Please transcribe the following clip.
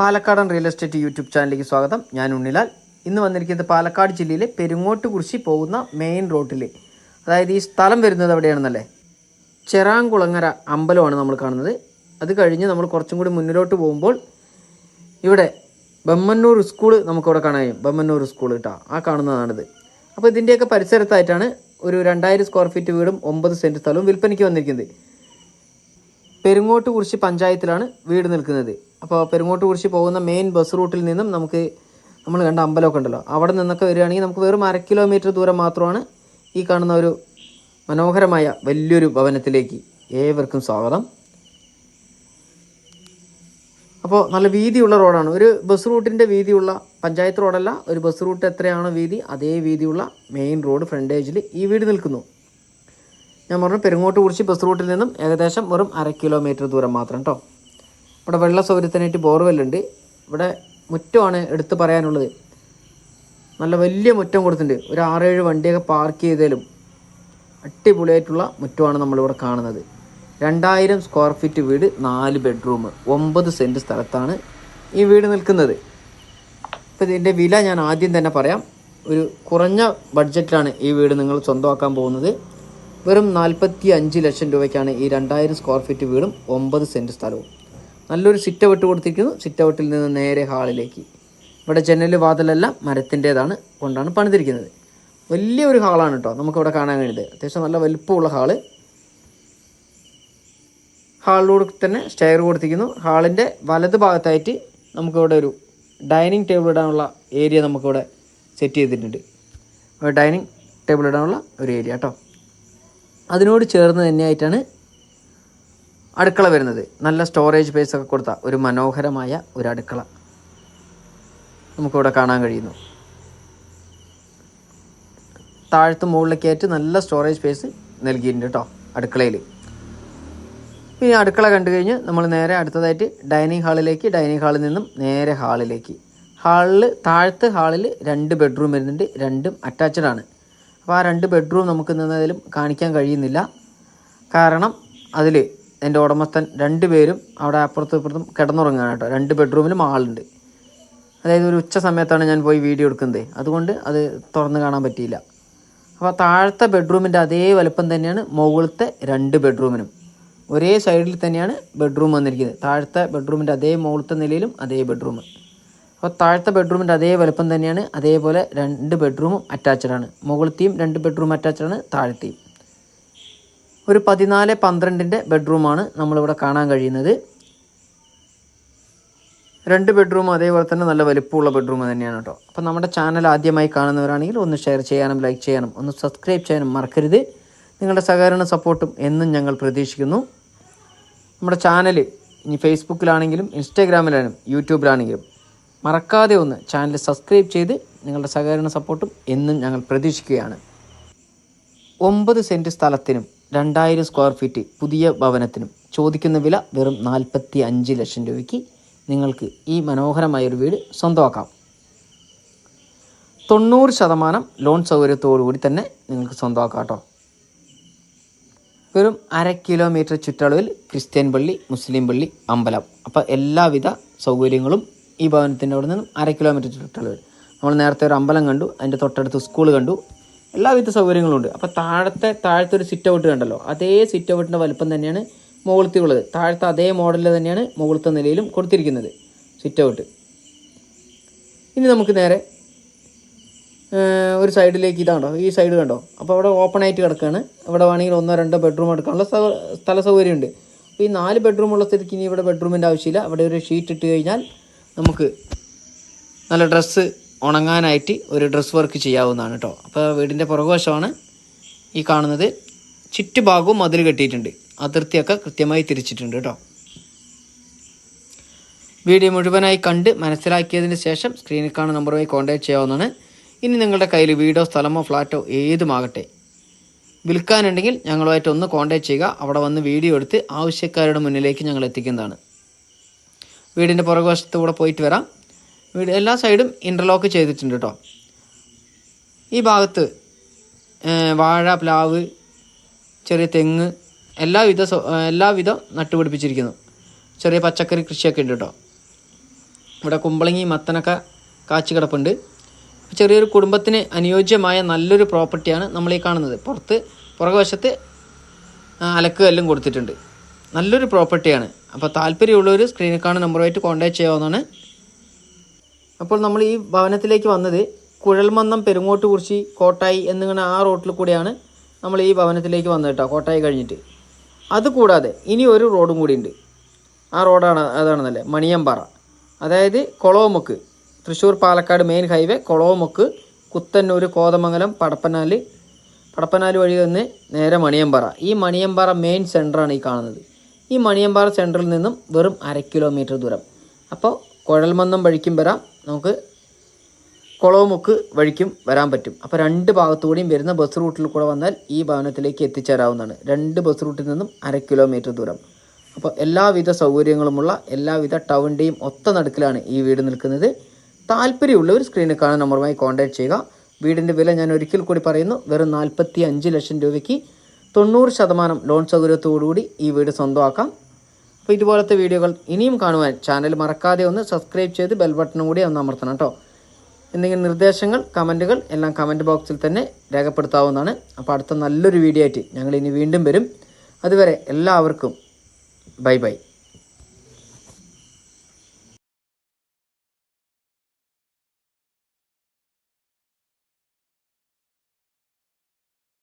പാലക്കാടൻ real estate YouTube ചാനലിലേക്ക് സ്വാഗതം. ഞാൻ ഉണ്ണിലാൽ. ഇന്ന് വന്നിരിക്കുന്നത് പാലക്കാട് ജില്ലയിലെ പെരുങ്ങോട്ട് കുറിശി പോകുന്ന മെയിൻ റോട്ടിൽ അതായത് ഈ സ്ഥലം വരുന്നത് എവിടെയാണെന്നല്ലേ ചെറാങ്കുളങ്ങര അമ്പലമാണ് നമ്മൾ കാണുന്നത്. അത് കഴിഞ്ഞ് നമ്മൾ കുറച്ചും കൂടി മുന്നിലോട്ട് പോകുമ്പോൾ ഇവിടെ ബമ്മന്നൂർ സ്കൂൾ നമുക്കിവിടെ കാണാൻ കഴിയും. ബമ്മന്നൂർ സ്കൂൾ കേട്ടോ ആ കാണുന്നതാണിത്. അപ്പോൾ ഇതിന്റെയൊക്കെ പരിസരത്തായിട്ടാണ് ഒരു രണ്ടായിരം സ്ക്വയർ ഫീറ്റ് വീടും ഒമ്പത് സെന്റ് സ്ഥലവും വിൽപ്പനയ്ക്ക് വന്നിരിക്കുന്നത്. പെരുങ്ങോട്ട് കുറിച്ച് പഞ്ചായത്തിലാണ് വീട് നിൽക്കുന്നത്. അപ്പോൾ പെരുങ്ങോട്ട് കുറിച്ച് പോകുന്ന മെയിൻ ബസ് റൂട്ടിൽ നിന്നും നമുക്ക് നമ്മൾ കണ്ട അമ്പലമൊക്കെ ഉണ്ടല്ലോ. അവിടെ നിന്നൊക്കെ വരികയാണെങ്കിൽ നമുക്ക് വെറും അര കിലോമീറ്റർ ദൂരം മാത്രമാണ് ഈ കാണുന്ന ഒരു മനോഹരമായ വലിയൊരു ഭവനത്തിലേക്ക് ഏവർക്കും സ്വാഗതം. അപ്പോൾ നല്ല വീതിയുള്ള റോഡാണ്. ഒരു ബസ് റൂട്ടിന്റെ വീതിയുള്ള പഞ്ചായത്ത് റോഡല്ല ഒരു ബസ് റൂട്ട് എത്രയാണോ വീതി അതേ വീതിയുള്ള മെയിൻ റോഡ് ഫ്രണ്ടേജിൽ ഈ വീട് നിൽക്കുന്നു. ഞാൻ പറഞ്ഞു പെരുങ്ങോട്ട് കുറിച്ച് ബസ് റൂട്ടിൽ നിന്നും ഏകദേശം വെറും അര കിലോമീറ്റർ ദൂരം മാത്രം കേട്ടോ ഇവിടെ വെള്ള സൗകര്യത്തിനായിട്ട് ബോർവെല്ലുണ്ട്. ഇവിടെ മുറ്റമാണ് എടുത്ത് പറയാനുള്ളത്. നല്ല വലിയ മുറ്റം കൊടുത്തിട്ടുണ്ട്. ഒരു ആറേഴ് വണ്ടിയൊക്കെ പാർക്ക് ചെയ്തതിലും അടിപൊളിയായിട്ടുള്ള മുറ്റമാണ് നമ്മളിവിടെ കാണുന്നത്. രണ്ടായിരം സ്ക്വയർ ഫീറ്റ് വീട് നാല് ബെഡ്റൂം ഒമ്പത് സെന്റ് സ്ഥലത്താണ് ഈ വീട് നിൽക്കുന്നത്. അപ്പോൾ ഇതിന്റെ വില ഞാൻ ആദ്യം തന്നെ പറയാം. ഒരു കുറഞ്ഞ ബഡ്ജറ്റിലാണ് ഈ വീട് നിങ്ങൾ സ്വന്തമാക്കാൻ പോകുന്നത്. വെറും നാൽപ്പത്തി അഞ്ച് ലക്ഷം രൂപയ്ക്കാണ് ഈ രണ്ടായിരം സ്ക്വയർ ഫീറ്റ് വീടും ഒമ്പത് സെന്റ് സ്ഥലവും. നല്ലൊരു സിറ്റ് ഔട്ട് കൊടുത്തിരിക്കുന്നു. സിറ്റ് ഔട്ടിൽ നിന്ന് നേരെ ഹാളിലേക്ക്. ഇവിടെ ജനൽ വാതിലെല്ലാം മരത്തിന്റേതാണ്. കൊണ്ടാണ് പണിതിരിക്കുന്നത്. വലിയൊരു ഹാളാണ് കേട്ടോ നമുക്കിവിടെ കാണാൻ കഴിയുന്നത്. അത്യാവശ്യം നല്ല വലിപ്പമുള്ള ഹാൾ. ഹാളിലൂടെ തന്നെ സ്റ്റെയർ കൊടുത്തിരിക്കുന്നു. ഹാളിന്റെ വലത് ഭാഗത്തായിട്ട് നമുക്കിവിടെ ഒരു ഡൈനിങ് ടേബിൾ ഇടാനുള്ള ഏരിയ നമുക്കിവിടെ സെറ്റ് ചെയ്തിട്ടുണ്ട്. ഡൈനിങ് ടേബിൾ ഇടാനുള്ള ഒരു ഏരിയ കേട്ടോ അതിനോട് ചേർന്ന് തന്നെയായിട്ടാണ് അടുക്കള വരുന്നത്. നല്ല സ്റ്റോറേജ് സ്പേസ് ഒക്കെ കൊടുത്ത ഒരു മനോഹരമായ ഒരു അടുക്കള. നമുക്കിവിടെ കാണാൻ കഴിയുന്നു. താഴത്ത് മുകളിലേക്കായിട്ട് നല്ല സ്റ്റോറേജ് സ്പേസ് നൽകിയിട്ടുണ്ട് കേട്ടോ അടുക്കളയിൽ. പിന്നെ അടുക്കള കണ്ടു കഴിഞ്ഞ് നമ്മൾ നേരെ അടുത്തതായിട്ട് ഡൈനിങ് ഹാളിലേക്ക് ഡൈനിങ് ഹാളിൽ നിന്നും നേരെ ഹാളിലേക്ക് ഹാളിൽ താഴത്തെ ഹാളിൽ രണ്ട് ബെഡ്റൂം വരുന്നുണ്ട് രണ്ടും അറ്റാച്ച്ഡ് ആണ്. അപ്പോൾ ആ രണ്ട് ബെഡ്റൂം നമുക്ക് നിന്നതിലും കാണിക്കാൻ കഴിയുന്നില്ല. കാരണം അതിൽ എന്റെ ഉടമസ്ഥൻ രണ്ട് പേരും അവിടെ അപ്പുറത്തും ഇപ്പുറത്തും കിടന്നുറങ്ങുകയാണ് കേട്ടോ. രണ്ട് ബെഡ്റൂമിലും ആളുണ്ട്. അതായത് ഒരു ഉച്ച സമയത്താണ് ഞാൻ പോയി വീഡിയോ എടുക്കുന്നത്. അതുകൊണ്ട് അത് തുറന്ന് കാണാൻ പറ്റിയില്ല. അപ്പോൾ താഴത്തെ ബെഡ്റൂമിന്റെ അതേ വലുപ്പം തന്നെയാണ് മുകളിലത്തെ രണ്ട് ബെഡ്റൂമിനും. ഒരേ സൈഡിൽ തന്നെയാണ് ബെഡ്റൂം വന്നിരിക്കുന്നത്. താഴത്തെ ബെഡ്റൂമിന്റെ അതേ മുകളിലത്തെ നിലയിലും അതേ ബെഡ്റൂം. അപ്പോൾ താഴത്തെ ബെഡ്റൂമിന്റെ അതേ വലുപ്പം തന്നെയാണ് അതേപോലെ രണ്ട് ബെഡ്റൂമും അറ്റാച്ച്ഡ് ആണ് മുകളിലത്തെയും രണ്ട് ബെഡ്റൂം അറ്റാച്ച്ഡ് ആണ് താഴത്തെയും. ഒരു പതിനാല് പന്ത്രണ്ടിന്റെ ബെഡ്റൂമാണ് നമ്മളിവിടെ കാണാൻ കഴിയുന്നത്. രണ്ട് ബെഡ്റൂം അതേപോലെ തന്നെ നല്ല വലിപ്പമുള്ള ബെഡ്റൂം തന്നെയാണ് കേട്ടോ. അപ്പോൾ നമ്മുടെ ചാനൽ ആദ്യമായി കാണുന്നവരാണെങ്കിൽ ഒന്ന് ഷെയർ ചെയ്യാനും ലൈക്ക് ചെയ്യാനും ഒന്ന് സബ്സ്ക്രൈബ് ചെയ്യാനും മറക്കരുത്. നിങ്ങളുടെ സഹകരണ സപ്പോർട്ടും എന്നും ഞങ്ങൾ പ്രതീക്ഷിക്കുന്നു. നമ്മുടെ ചാനൽ ഇനി ഫേസ്ബുക്കിലാണെങ്കിലും ഇൻസ്റ്റാഗ്രാമിലാണെങ്കിലും യൂട്യൂബിലാണെങ്കിലും മറക്കാതെ ഒന്ന് ചാനൽ സബ്സ്ക്രൈബ് ചെയ്ത് നിങ്ങളുടെ സഹകരണ സപ്പോർട്ടും എന്നും ഞങ്ങൾ പ്രതീക്ഷിക്കുകയാണ്. ഒമ്പത് സെന്റ് സ്ഥലത്തിനും രണ്ടായിരം സ്ക്വയർ ഫീറ്റ് പുതിയ ഭവനത്തിനും. ചോദിക്കുന്ന വില വെറും നാൽപ്പത്തി അഞ്ച് ലക്ഷം രൂപയ്ക്ക് നിങ്ങൾക്ക് ഈ മനോഹരമായൊരു വീട് സ്വന്തമാക്കാം. തൊണ്ണൂറ് ശതമാനം ലോൺ സൗകര്യത്തോടുകൂടി തന്നെ നിങ്ങൾക്ക് സ്വന്തമാക്കാം കേട്ടോ. വെറും അര കിലോമീറ്റർ ചുറ്റളവിൽ ക്രിസ്ത്യൻ പള്ളി മുസ്ലിം പള്ളി അമ്പലം. അപ്പോൾ എല്ലാവിധ സൗകര്യങ്ങളും ഈ ഭവനത്തിന്റെ അവിടെ നിന്നും അര കിലോമീറ്റർ ചുറ്റളവിൽ. നമ്മൾ നേരത്തെ ഒരു അമ്പലം കണ്ടു അതിന്റെ തൊട്ടടുത്ത് സ്കൂൾ കണ്ടു എല്ലാവിധ സൗകര്യങ്ങളും ഉണ്ട് അപ്പോൾ താഴത്തെ താഴത്തെ ഒരു സിറ്റ് ഔട്ട് കണ്ടല്ലോ. അതേ സിറ്റ് ഔട്ടിന്റെ വലുപ്പം തന്നെയാണ് മുകളിലത്തെ ഉള്ളത് താഴത്തെ അതേ മോഡലിൽ തന്നെയാണ് മുകളിലത്തെ നിലയിലും കൊടുത്തിരിക്കുന്നത് സിറ്റ് ഔട്ട് ഇനി നമുക്ക് നേരെ ഒരു സൈഡിലേക്ക് ഇതാണ്ടോ ഈ സൈഡ് കണ്ടോ. അപ്പോൾ അവിടെ ഓപ്പൺ ആയിട്ട് കിടക്കുകയാണ് ഇവിടെ വേണമെങ്കിൽ ഒന്നോ രണ്ടോ ബെഡ്റൂം എടുക്കാനുള്ള സ്ഥല സൗകര്യമുണ്ട്. അപ്പോൾ ഈ നാല് ബെഡ്റൂം ഉള്ള സ്ഥിതിക്ക് ഇനി ഇവിടെ ബെഡ്റൂമിന്റെ ആവശ്യമില്ല. അവിടെ ഒരു ഷീറ്റ് ഇട്ട് കഴിഞ്ഞാൽ നമുക്ക് നല്ല ഡ്രസ്സ് ഉണങ്ങാനായിട്ട് ഒരു ഡ്രസ് വർക്ക് ചെയ്യാവുന്നതാണ് കേട്ടോ അപ്പോൾ വീടിന്റെ പുറകുവശമാണ് ഈ കാണുന്നത്. ചുറ്റുഭാഗവും മതിൽ കെട്ടിയിട്ടുണ്ട്. അതിർത്തിയൊക്കെ കൃത്യമായി തിരിച്ചിട്ടുണ്ട് കേട്ടോ വീഡിയോ മുഴുവനായി കണ്ട് മനസ്സിലാക്കിയതിന് ശേഷം സ്ക്രീനിൽ കാണുന്ന നമ്പറുമായി കോൺടാക്ട് ചെയ്യാവുന്നതാണ്. ഇനി നിങ്ങളുടെ കയ്യിൽ വീടോ സ്ഥലമോ ഫ്ലാറ്റോ ഏതുമാകട്ടെ. വിൽക്കാനുണ്ടെങ്കിൽ ഞങ്ങളുമായിട്ട് ഒന്ന് കോൺടാക്ട് ചെയ്യുക. അവിടെ വന്ന് വീഡിയോ എടുത്ത് ആവശ്യക്കാരുടെ മുന്നിലേക്ക് ഞങ്ങൾ എത്തിക്കുന്നതാണ്. വീടിന്റെ പുറകുവശത്തൂടെ പോയിട്ട് വരാം. വീട് എല്ലാ സൈഡും ഇന്റർലോക്ക് ചെയ്തിട്ടുണ്ട് കേട്ടോ ഈ ഭാഗത്ത് വാഴ പ്ലാവ് ചെറിയ തെങ്ങ് എല്ലാവിധ എല്ലാവിധ നട്ടുപിടിപ്പിച്ചിരിക്കുന്നു. ചെറിയ പച്ചക്കറി കൃഷിയൊക്കെ ഉണ്ട് കേട്ടോ ഇവിടെ കുമ്പളങ്ങി മത്തനൊക്കെ കാച്ചു കിടപ്പുണ്ട് ചെറിയൊരു കുടുംബത്തിന് അനുയോജ്യമായ നല്ലൊരു പ്രോപ്പർട്ടിയാണ് നമ്മൾ ഈ കാണുന്നത്. പുറത്ത് പുറകുവശത്ത് അലക്ക് അലക്കുകല്ലും കൊടുത്തിട്ടുണ്ട്. നല്ലൊരു പ്രോപ്പർട്ടിയാണ്. അപ്പോൾ താല്പര്യമുള്ളവർ സ്ക്രീനിൽ കാണുന്ന നമ്പറുമായിട്ട് കോൺടാക്ട് ചെയ്യാവുന്നതാണ്. അപ്പോൾ നമ്മൾ ഈ ഭവനത്തിലേക്ക് വന്നത് കുഴൽമന്നം പെരുങ്ങോട്ടുകുറിച്ചി കോട്ടായി എന്നിങ്ങനെ ആ റോട്ടിൽ കൂടിയാണ് നമ്മൾ ഈ ഭവനത്തിലേക്ക് വന്നത് കേട്ടോ കോട്ടായി കഴിഞ്ഞിട്ട്. അതുകൂടാതെ ഇനി ഒരു റോഡും ഉണ്ട്. ആ റോഡാണ് അതാണെന്നല്ലേ മണിയമ്പാറ. അതായത് കൊളവുമുക്ക് തൃശ്ശൂർ പാലക്കാട് മെയിൻ ഹൈവേ കൊളവുമുക്ക് കുത്തന്നൂർ കോതമംഗലം പടപ്പനാല് പടപ്പനാല് വഴി നിന്ന് നേരെ മണിയമ്പാറ. ഈ മണിയമ്പാറ മെയിൻ സെന്ററാണ് ഈ കാണുന്നത്. ഈ മണിയമ്പാറ സെന്ററിൽ നിന്നും വെറും അര കിലോമീറ്റർ ദൂരം. അപ്പോൾ കുഴൽമന്നം വഴിക്കും വരാം. നമുക്ക് കുളവുമുക്ക് വഴിക്കും വരാൻ പറ്റും. അപ്പോൾ രണ്ട് ഭാഗത്തുകൂടിയും വരുന്ന ബസ് റൂട്ടിൽ കൂടെ വന്നാൽ ഈ ഭവനത്തിലേക്ക് എത്തിച്ചേരാവുന്നതാണ്. രണ്ട് ബസ് റൂട്ടിൽ നിന്നും അര കിലോമീറ്റർ ദൂരം. അപ്പോൾ എല്ലാവിധ സൗകര്യങ്ങളുമുള്ള എല്ലാവിധ ടൗണിന്റെയും ഒത്ത നടുക്കിലാണ് ഈ വീട് നിൽക്കുന്നത്. താല്പര്യമുള്ളവർ സ്ക്രീനിൽ കാണുന്ന നമ്പറുമായി കോൺടാക്ട് ചെയ്യുക. വീടിന്റെ വില ഞാൻ ഒരിക്കൽ കൂടി പറയുന്നു. വെറും നാൽപ്പത്തി അഞ്ച് ലക്ഷം രൂപയ്ക്ക് തൊണ്ണൂറ് ശതമാനം ലോൺ സൗകര്യത്തോടുകൂടി ഈ വീട് സ്വന്തമാക്കാം. അപ്പോൾ ഇതുപോലത്തെ വീഡിയോകൾ ഇനിയും കാണുവാൻ ചാനൽ മറക്കാതെ ഒന്ന് സബ്സ്ക്രൈബ് ചെയ്ത് ബെൽ ബട്ടണും കൂടി ഒന്ന് അമർത്തണം കേട്ടോ. എന്തെങ്കിലും നിർദ്ദേശങ്ങൾ കമന്റുകൾ എല്ലാം കമന്റ് ബോക്സിൽ തന്നെ രേഖപ്പെടുത്താവുന്നതാണ്. അപ്പോൾ അടുത്ത നല്ലൊരു വീഡിയോ ആയിട്ട് ഞങ്ങൾ ഇനി വീണ്ടും വരും. അതുവരെ എല്ലാവർക്കും ബൈ ബൈ.